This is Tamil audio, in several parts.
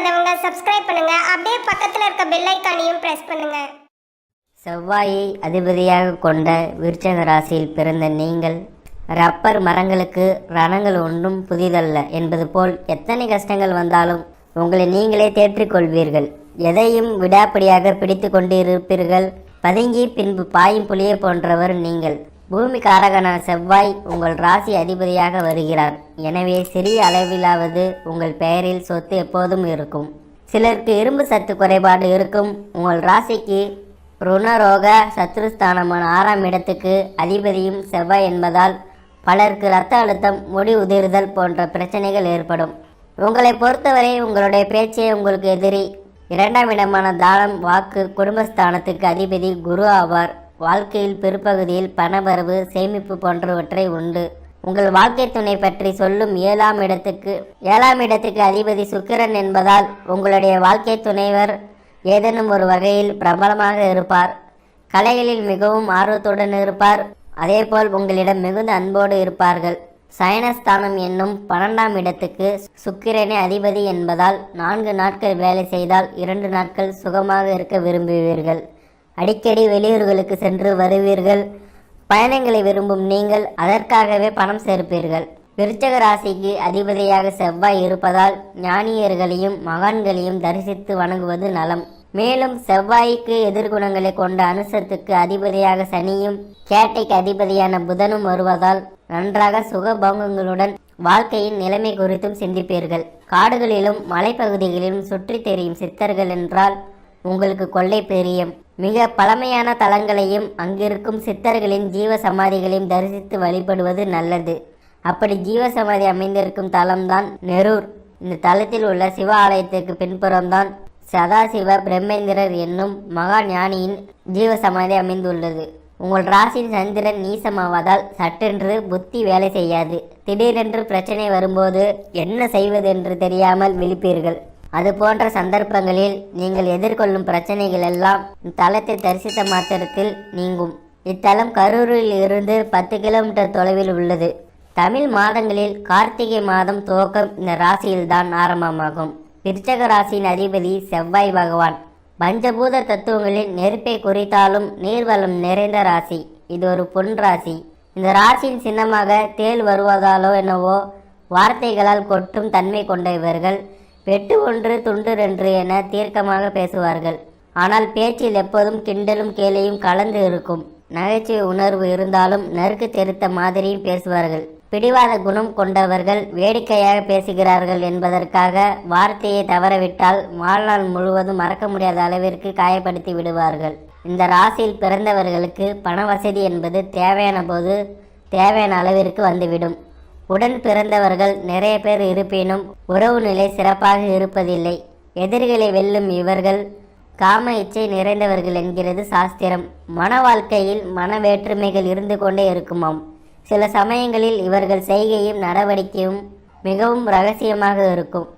பண்ணாதவங்க சப்ஸ்கிரைப் பண்ணுங்க. அப்படியே பக்கத்துல இருக்க பெல் ஐக்கானையும் பிரஸ் பண்ணுங்க. செவ்வாயை அதிபதியாக கொண்ட விருச்சக ராசியில் பிறந்த நீங்கள் ரப்பர் மரங்களுக்கு ரணங்கள் ஒன்றும் புதிதல்ல என்பது போல் எத்தனை கஷ்டங்கள் வந்தாலும் உங்களை நீங்களே தேற்றிக்கொள்வீர்கள். எதையும் விடாப்படியாக பிடித்து கொண்டிருப்பீர்கள் பதுங்கி பின்பு பாயும் புலியை போன்றவர் நீங்கள். பூமி காரகனான செவ்வாய் உங்கள் ராசி அதிபதியாக வருகிறார். எனவே சிறிய அளவிலாவது உங்கள் பெயரில் சொத்து எப்போதும் இருக்கும். சிலருக்கு இரும்பு சத்து குறைபாடு இருக்கும். உங்கள் ராசிக்கு ருணரோக சத்ருஸ்தானமான ஆறாம் இடத்துக்கு அதிபதியும் செவ்வாய் என்பதால் பலருக்கு இரத்த அழுத்தம் முடி உதிர்தல் போன்ற பிரச்சனைகள் ஏற்படும். உங்களை பொறுத்தவரை உங்களுடைய பேச்சே உங்களுக்கு எதிரி. இரண்டாம் இடமான தானம் வாக்கு குடும்பஸ்தானத்துக்கு அதிபதி குரு ஆவார். வாழ்க்கையில் பிற்பகுதியில் பணவரவு சேமிப்பு போன்றவற்றை உண்டு. உங்கள் வாழ்க்கை துணை பற்றி சொல்லும் ஏழாம் இடத்துக்கு ஏழாம் இடத்துக்கு அதிபதி சுக்கிரன் என்பதால் உங்களுடைய வாழ்க்கை துணைவர் ஏதேனும் ஒரு வகையில் பிரபலமாக இருப்பார். கலைகளில் மிகவும் ஆர்வத்துடன் இருப்பார். அதேபோல் உங்களிடம் மிகுந்த அன்போடு இருப்பார்கள். சயனஸ்தானம் என்னும் பன்னெண்டாம் இடத்துக்கு சுக்கிரனே அதிபதி என்பதால் நான்கு நாட்கள் வேலை செய்தால் இரண்டு நாட்கள் சுகமாக இருக்க விரும்புவீர்கள். அடிக்கடி வெளியூர்களுக்கு சென்று வருவீர்கள். பயணங்களை விரும்பும் நீங்கள் அதற்காகவே பணம் சேர்ப்பீர்கள். விருச்சக ராசிக்கு அதிபதியாக செவ்வாய் இருப்பதால் ஞானியர்களையும் மகான்களையும் தரிசித்து வணங்குவது நலம். மேலும் செவ்வாய்க்கு எதிர்குணங்களை கொண்ட அனுசத்துக்கு அதிபதியாக சனியும் கேட்டைக்கு அதிபதியான புதனும் வருவதால் நன்றாக சுகபோங்கங்களுடன் வாழ்க்கையின் நிலைமை குறித்தும் சிந்திப்பீர்கள். காடுகளிலும் மலைப்பகுதிகளிலும் சுற்றித் தெரியும் சித்தர்கள் என்றால் உங்களுக்கு கொள்ளை பெரியம். மிக பழமையான தலங்களையும் அங்கிருக்கும் சித்தர்களின் ஜீவ சமாதிகளையும் தரிசித்து வழிபடுவது நல்லது. அப்படி ஜீவ சமாதி அமைந்திருக்கும் தலம்தான் நெரூர். இந்த தலத்தில் உள்ள சிவ ஆலயத்திற்கு பின்புறம்தான் சதாசிவ பிரம்மேந்திரர் என்னும் மகா ஞானியின் ஜீவ சமாதி அமைந்துள்ளது. உங்கள் ராசியின் சந்திரன் நீசமாவதால் சட்டென்று புத்தி வேலை செய்யாது. திடீரென்று பிரச்சனை வரும்போது என்ன செய்வதென்று தெரியாமல் விழிப்பீர்கள். அது போன்ற சந்தர்ப்பங்களில் நீங்கள் எதிர்கொள்ளும் பிரச்சனைகள் எல்லாம் இத்தலத்தை தரிசித்த மாத்திரத்தில் நீங்கும். இத்தலம் கரூரில் இருந்து பத்து கிலோமீட்டர் தொலைவில் உள்ளது. தமிழ் மாதங்களில் கார்த்திகை மாதம் துவக்கம் இந்த ராசியில்தான் ஆரம்பமாகும். விருச்சக ராசியின் அதிபதி செவ்வாய் பகவான். பஞ்சபூத தத்துவங்களில் நெருப்பை குறித்தாலும் நீர்வளம் நிறைந்த ராசி. இது ஒரு பொன் ராசி. இந்த ராசியின் சின்னமாக தேள் வருவதாலோ என்னவோ வார்த்தைகளால் கொட்டும் தன்மை கொண்ட இவர்கள் வெட்டு ஒன்று துண்டு ரென்று என தீர்க்கமாக பேசுவார்கள். ஆனால் பேச்சில் எப்போதும் கிண்டலும் கேலியும் கலந்து இருக்கும். நகைச்சுவை உணர்வு இருந்தாலும் நறுக்கு தெரித்த மாதிரியும் பேசுவார்கள். பிடிவாத குணம் கொண்டவர்கள் வேடிக்கையாக பேசுகிறார்கள் என்பதற்காக வார்த்தையை தவறவிட்டால் வாழ்நாள் முழுவதும் மறக்க முடியாத அளவிற்கு காயப்படுத்தி விடுவார்கள். இந்த ராசியில் பிறந்தவர்களுக்கு பண வசதி என்பது தேவையான போது தேவையான அளவிற்கு வந்துவிடும். உடன் பிறந்தவர்கள் நிறைய பேர் இருப்பினும் உறவு நிலை சிறப்பாக இருப்பதில்லை. எதிரிகளை வெல்லும் இவர்கள் காம இச்சை நிறைந்தவர்கள் என்கிறது சாஸ்திரம். மன வாழ்க்கையில் மன வேற்றுமைகள் இருந்து கொண்டே இருக்குமாம். சில சமயங்களில் இவர்கள் செய்கையும் நடவடிக்கையும் மிகவும் ரகசியமாக இருக்கும்.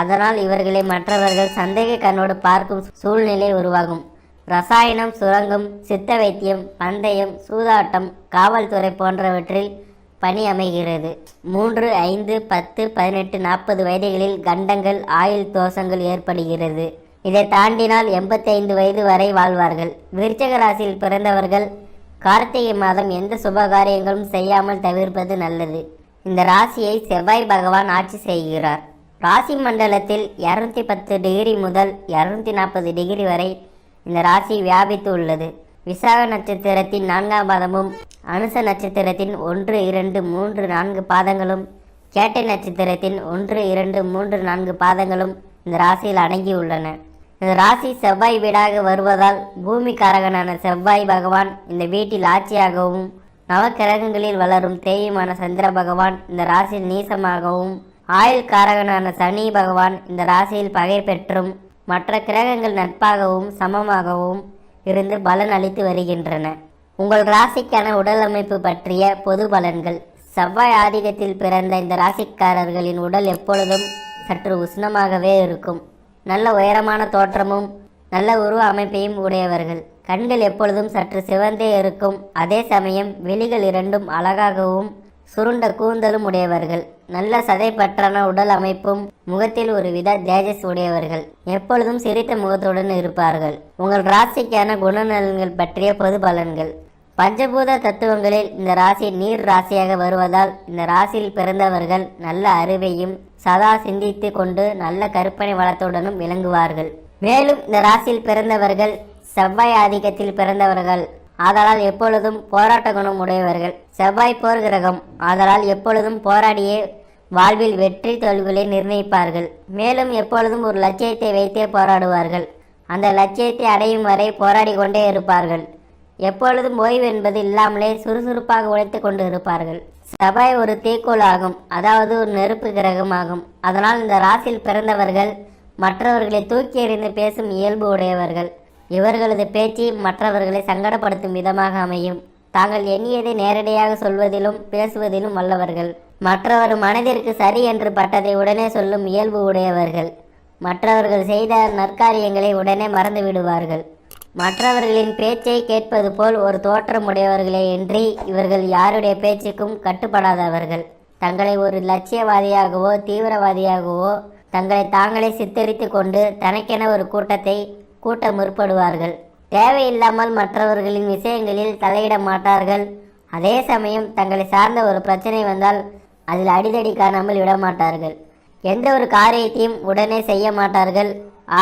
அதனால் இவர்களை மற்றவர்கள் சந்தேக கண்ணோடு பார்க்கும் சூழ்நிலை உருவாகும். ரசாயனம் சுரங்கம் சித்த வைத்தியம் பந்தயம் சூதாட்டம் காவல்துறை போன்றவற்றில் பணி அமைகிறது. மூன்று ஐந்து பத்து பதினெட்டு நாற்பது வயதுகளில் கண்டங்கள் ஆயுள் தோஷங்கள் ஏற்படுகிறது. இதை தாண்டினால் எண்பத்தைந்து வயது வரை வாழ்வார்கள். விருச்சக ராசியில் பிறந்தவர்கள் கார்த்திகை மாதம் எந்த சுபகாரியங்களும் செய்யாமல் தவிர்ப்பது நல்லது. இந்த ராசியை செவ்வாய் பகவான் ஆட்சி செய்கிறார். ராசி மண்டலத்தில் இரநூத்தி பத்து டிகிரி முதல் இரநூத்தி நாற்பது டிகிரி வரை இந்த ராசி வியாபித்து உள்ளது. விசாக நட்சத்திரத்தின் நான்காம் பாதமும் அனுச நட்சத்திரத்தின் ஒன்று இரண்டு மூன்று நான்கு பாதங்களும் கேட்டை நட்சத்திரத்தின் ஒன்று இரண்டு மூன்று நான்கு பாதங்களும் இந்த ராசியில் அடங்கியுள்ளன இந்த ராசி செவ்வாய் வீடாக வருவதால் பூமி காரகனான செவ்வாய் பகவான் இந்த வீட்டில் ஆட்சியாகவும் நவக்கிரகங்களில் வளரும் தேயுமான சந்திர பகவான் இந்த ராசியில் நீசமாகவும் ஆயுள் காரகனான சனி பகவான் இந்த ராசியில் பகை பெற்றும் மற்ற கிரகங்கள் நட்பாகவும் சமமாகவும் இருந்து பலன் அளித்து வருகின்றன. உங்கள் ராசிக்கான உடல் அமைப்பு பற்றிய பொது பலன்கள். செவ்வாய் ஆதிக்கத்தில் பிறந்த இந்த ராசிக்காரர்களின் உடல் எப்பொழுதும் சற்று உஷ்ணமாகவே இருக்கும். நல்ல உயரமான தோற்றமும் நல்ல உருவ அமைப்பையும் உடையவர்கள். கண்கள் எப்பொழுதும் சற்று சிவந்தே இருக்கும். அதே சமயம் வெளிகள் இரண்டும் அழகாகவும் சுருண்ட கூந்தலும் உடையவர்கள். நல்ல சதைப்பற்றான உடல் அமைப்பும் முகத்தில் ஒரு வித தேஜஸ் உடையவர்கள். எப்பொழுதும் சிரித்த முகத்துடன் இருப்பார்கள். உங்கள் ராசிக்கான குணநலன்கள் பற்றிய பொது பலன்கள். பஞ்சபூத தத்துவங்களில் இந்த ராசி நீர் ராசியாக வருவதால் இந்த ராசியில் பிறந்தவர்கள் நல்ல அறிவையும் சதா சிந்தித்து கொண்டு நல்ல கற்பனை வளத்துடனும் விளங்குவார்கள். மேலும் இந்த ராசியில் பிறந்தவர்கள் செவ்வாய் ஆதிக்கத்தில் பிறந்தவர்கள். ஆதலால் எப்பொழுதும் போராட்ட குணம் உடையவர்கள். செவ்வாய் போர் கிரகம். ஆதலால் எப்பொழுதும் போராடியே வாழ்வில் வெற்றி தோல்விகளை நிர்ணயிப்பார்கள். மேலும் எப்பொழுதும் ஒரு லட்சியத்தை வைத்தே போராடுவார்கள். அந்த லட்சியத்தை அடையும் வரை போராடி கொண்டே இருப்பார்கள். எப்பொழுதும் ஓய்வு என்பது இல்லாமலே சுறுசுறுப்பாக உழைத்து கொண்டு இருப்பார்கள். செவ்வாய் ஒரு தீக்கோள் ஆகும். அதாவது ஒரு நெருப்பு கிரகம் ஆகும். அதனால் இந்த ராசியில் பிறந்தவர்கள் மற்றவர்களை தூக்கி எறிந்து பேசும் இயல்பு உடையவர்கள். இவர்களது பேச்சு மற்றவர்களை சங்கடப்படுத்தும் விதமாக அமையும். தாங்கள் எண்ணியதை நேரடியாக சொல்வதிலும் பேசுவதிலும் வல்லவர்கள். மற்றவர் மனதிற்கு சரி என்று பட்டதை உடனே சொல்லும் இயல்பு உடையவர்கள். மற்றவர்கள் செய்த நற்காரியங்களை உடனே மறந்து விடுவார்கள். மற்றவர்களின் பேச்சை கேட்பது போல் ஒரு தோற்றம் உடையவர்களே இன்றி இவர்கள் யாருடைய பேச்சுக்கும் கட்டுப்படாதவர்கள். தங்களை ஒரு லட்சியவாதியாகவோ தீவிரவாதியாகவோ தங்களை தாங்களே சித்தரித்து கொண்டு தனக்கென ஒரு கூட்டத்தை கூட்ட முற்படுவார்கள். தேவையில்லாமல் மற்றவர்களின் விஷயங்களில் தலையிட மாட்டார்கள். அதே சமயம் தங்களை சார்ந்த ஒரு பிரச்சனை வந்தால் அதில் அடிதடி காணாமல் விட மாட்டார்கள். எந்த ஒரு காரியத்தையும் உடனே செய்ய மாட்டார்கள்.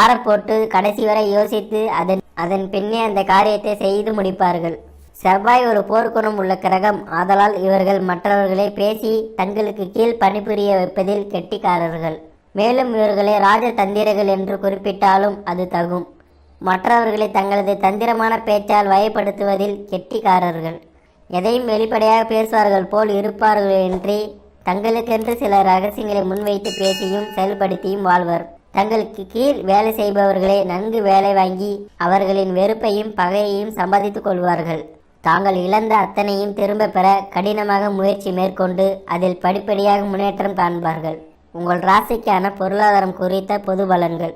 ஆறப்போட்டு கடைசி வரை யோசித்து அதன் அதன் பின்னே அந்த காரியத்தை செய்து முடிப்பார்கள். செவ்வாய் ஒரு போர்க்குணம் உள்ள கிரகம். ஆதலால் இவர்கள் மற்றவர்களை பேசி தங்களுக்கு கீழ் பணிபுரிய வைப்பதில் கெட்டிக்காரர்கள். மேலும் இவர்களை ராஜதந்திரர்கள் என்று குறிப்பிட்டாலும் அது தகும். மற்றவர்களை தங்களது தந்திரமான பேச்சால் வயப்படுத்துவதில் கெட்டிக்காரர்கள். எதையும் வெளிப்படையாக பேசுவார்கள் போல் இருப்பார்கள் என்று தங்களுக்கென்று சில ரகசியங்களை முன்வைத்து பேசியும் செயல்படுத்தியும் வாழ்வர். தங்களுக்கு கீழ் வேலை செய்பவர்களை நன்கு வேலை வாங்கி அவர்களின் வெறுப்பையும் பகையையும் சம்பாதித்துக் கொள்வார்கள். தாங்கள் இழந்த அத்தனையும் திரும்ப பெற கடினமாக முயற்சி மேற்கொண்டு அதில் படிப்படியாக முன்னேற்றம் காண்பார்கள். உங்கள் ராசிக்கான பொருளாதாரம் குறித்த பொது பலன்கள்.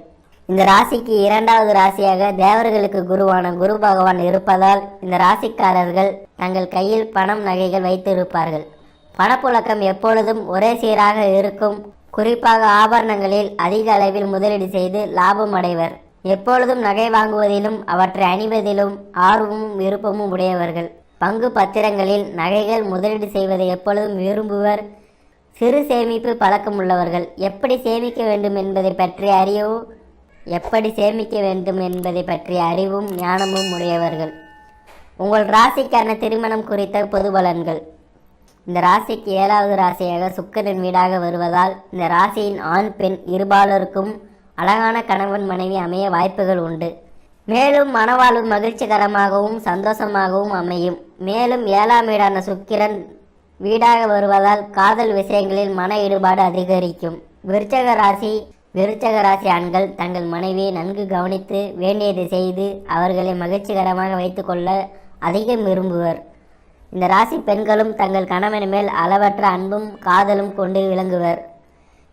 இந்த ராசிக்கு இரண்டாவது ராசியாக தேவர்களுக்கு குருவான குரு பகவான் இருப்பதால் இந்த ராசிக்காரர்கள் தங்கள் கையில் பணம் நகைகள் வைத்திருப்பார்கள். பணப்புழக்கம் எப்பொழுதும் ஒரே சீராக இருக்கும். குறிப்பாக ஆபரணங்களில் அதிக அளவில் முதலீடு செய்து லாபம் அடைவர். எப்பொழுதும் நகை வாங்குவதிலும் அவற்றை அணிவதிலும் ஆர்வமும் விருப்பமும் உடையவர்கள். பங்கு பத்திரங்களில் நகைகள் முதலீடு செய்வதை எப்பொழுதும் விரும்புவர். சிறு சேமிப்பு பழக்கம் உள்ளவர்கள். எப்படி சேமிக்க வேண்டும் என்பதை பற்றி அறியவும் எப்படி சேமிக்க வேண்டும் என்பதை பற்றிய அறிவும் ஞானமும் உடையவர்கள். உங்கள் ராசிக்கான திருமணம் குறித்த பொது பலன்கள். இந்த ராசிக்கு ஏழாவது ராசியாக சுக்கிரன் வீடாக வருவதால் இந்த ராசியின் ஆண் பெண் இருபாலருக்கும் அழகான கணவன் மனைவி அமைய வாய்ப்புகள் உண்டு. மேலும் மனவாழ்வு மகிழ்ச்சிகரமாகவும் சந்தோஷமாகவும் அமையும். மேலும் ஏழாம் வீடான சுக்கிரன் வீடாக வருவதால் காதல் விஷயங்களில் மன ஈடுபாடு அதிகரிக்கும். விருச்சக ராசி விருச்சக ராசி ஆண்கள் தங்கள் மனைவியை நன்கு கவனித்து வேண்டியதை செய்து அவர்களை மகிழ்ச்சிகரமாக வைத்துக்கொள்ள அதிகம் விரும்புவர். இந்த ராசி பெண்களும் தங்கள் கணவன் மேல் அளவற்ற அன்பும் காதலும் கொண்டு விளங்குவர்.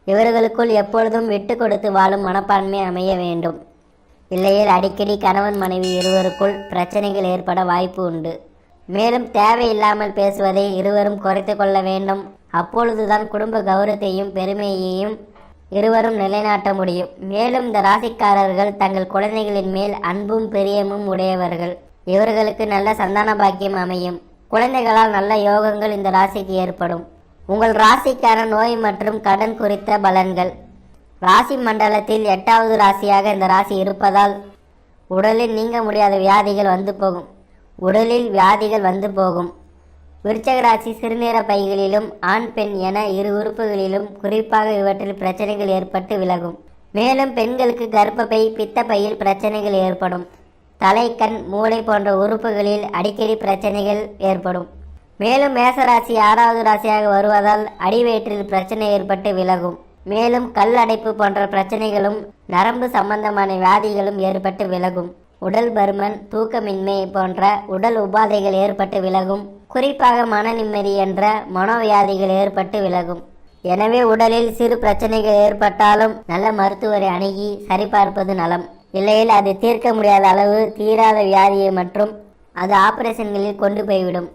இவர்களுக்குள் எப்பொழுதும் விட்டு கொடுத்து வாழும் மனப்பான்மை அமைய வேண்டும். இல்லையில் அடிக்கடி கணவன் மனைவி இருவருக்குள் பிரச்சனைகள் ஏற்பட வாய்ப்பு உண்டு. மேலும் தேவையில்லாமல் பேசுவதை இருவரும் குறைத்து கொள்ள வேண்டும். அப்பொழுதுதான் குடும்ப கௌரவத்தையும் பெருமையையும் இருவரும் நிலைநாட்ட முடியும். மேலும் இந்த ராசிக்காரர்கள் தங்கள் குழந்தைகளின் மேல் அன்பும் பிரியமும் உடையவர்கள். இவர்களுக்கு நல்ல சந்தான பாக்கியம் அமையும். குழந்தைகளால் நல்ல யோகங்கள் இந்த ராசிக்கு ஏற்படும். உங்கள் ராசிக்கான நோய் மற்றும் கடன் குறித்த பலன்கள். ராசி மண்டலத்தில் எட்டாவது ராசியாக இந்த ராசி இருப்பதால் உடலில் நீங்க முடியாத வியாதிகள் வந்து போகும். உடலில் வியாதிகள் வந்து போகும். விருச்சகராசி சிறுநீர பைகளிலும் ஆண் பெண் என இரு உறுப்புகளிலும் குறிப்பாக இவற்றில் பிரச்சனைகள் ஏற்பட்டு விலகும். மேலும் பெண்களுக்கு கர்ப்பப்பை பித்தப்பையில் பிரச்சனைகள் ஏற்படும். தலை கண் மூளை போன்ற உறுப்புகளில் அடிக்கடி பிரச்சனைகள் ஏற்படும். மேலும் மேசராசி ஆறாவது ராசியாக வருவதால் அடிவயிற்றில் பிரச்சனை ஏற்பட்டு விலகும். மேலும் கல் அடைப்பு போன்ற பிரச்சனைகளும் நரம்பு சம்பந்தமான வியாதிகளும் ஏற்பட்டு விலகும். உடல் பருமன் தூக்கமின்மை போன்ற உடல் உபாதைகள் ஏற்பட்டு விலகும். குறிப்பாக மன நிம்மதி என்ற மனோவியாதிகள் ஏற்பட்டு விலகும். எனவே உடலில் சிறு பிரச்சனைகள் ஏற்பட்டாலும் நல்ல மருத்துவரை அணுகி சரிபார்ப்பது நலம். இல்லையில் அது தீர்க்க முடியாத அளவு தீராத வியாதியை மற்றும் அது ஆபரேஷன்களில் கொண்டு போய்விடும்.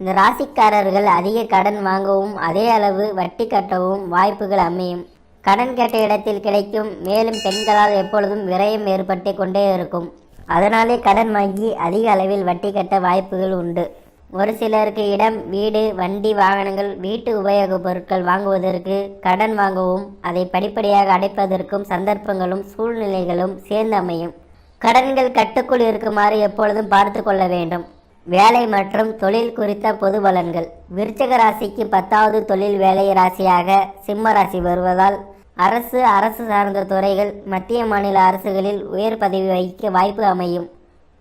இந்த ராசிக்காரர்கள் அதிக கடன் வாங்கவும் அதே அளவு வட்டி கட்டவும் வாய்ப்புகள் அமையும். கடன் கேட்ட இடத்தில் கிடைக்கும் மேலும் பெண்களால் எப்பொழுதும் விரயம் ஏற்பட்டு கொண்டே இருக்கும். அதனாலே கடன் வாங்கி அதிக அளவில் வட்டி கட்ட வாய்ப்புகள் உண்டு. ஒரு சிலருக்கு இடம் வீடு வண்டி வாகனங்கள் வீட்டு உபயோகப் பொருட்கள் வாங்குவதற்கு கடன் வாங்கவும் அதை படிப்படியாக அடைப்பதற்கும் சந்தர்ப்பங்களும் சூழ்நிலைகளும் சேர்ந்து அமையும். கடன்கள் கட்டுக்குள் இருக்குமாறு எப்பொழுதும் பார்த்து கொள்ள வேண்டும். வேலை மற்றும் தொழில் குறித்த பொது பலன்கள். விருச்சக ராசிக்கு பத்தாவது தொழில் வேலை ராசியாக சிம்ம ராசி வருவதால் அரசு அரசு சார்ந்த துறைகள் மத்திய மாநில அரசுகளில் உயர் பதவி வகிக்க வாய்ப்பு அமையும்.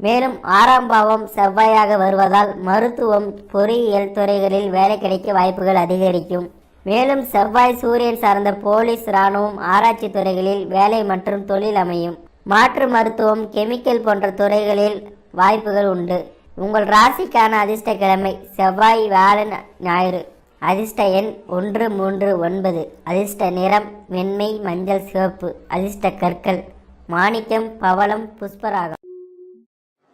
மேலும் ஆறாம் பாவம் செவ்வாயாக வருவதால் மருத்துவம் பொறியியல் துறைகளில் வேலை கிடைக்க வாய்ப்புகள் அதிகரிக்கும். மேலும் செவ்வாய் சூரியன் சார்ந்த போலீஸ் இராணுவம் ஆராய்ச்சி துறைகளில் வேலை மற்றும் தொழில் அமையும். மாற்று மருத்துவம் கெமிக்கல் போன்ற துறைகளில் வாய்ப்புகள் உண்டு. உங்கள் ராசிக்கான அதிர்ஷ்ட கிழமை செவ்வாய் வியாழன் ஞாயிறு. அதிர்ஷ்ட எண் ஒன்று மூன்று ஒன்பது. அதிர்ஷ்ட நிறம் வெண்மை மஞ்சள் சிவப்பு. அதிர்ஷ்ட கற்கள் மாணிக்கம் பவளம் புஷ்பராகம்.